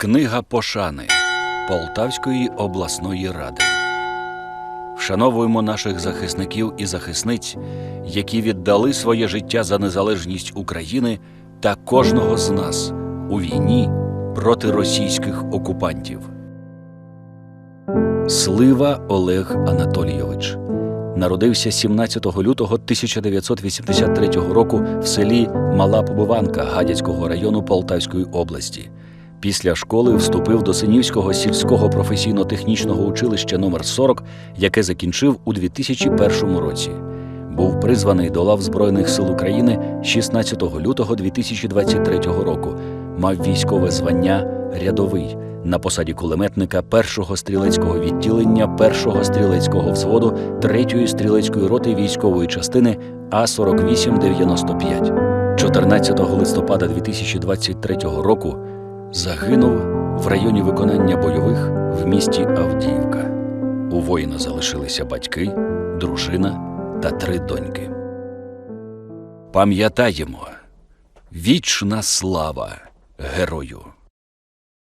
Книга пошани Полтавської обласної ради. Вшановуємо наших захисників і захисниць, які віддали своє життя за незалежність України та кожного з нас у війні проти російських окупантів. Слива Олег Анатолійович народився 17 лютого 1983 року в селі Мала Побиванка Гадяцького району Полтавської області. Після школи вступив до Синівського сільського професійно-технічного училища номер 40 яке закінчив у 2001 році. Був призваний до лав Збройних сил України 16 лютого 2023 року. Мав військове звання рядовий на посаді кулеметника першого стрілецького відділення першого стрілецького взводу третьої стрілецької роти військової частини А 4895 14 листопада 2023 року загинув в районі виконання бойових в місті Авдіївка. У воїна залишилися батьки, дружина та три доньки. Пам'ятаємо вічна слава герою!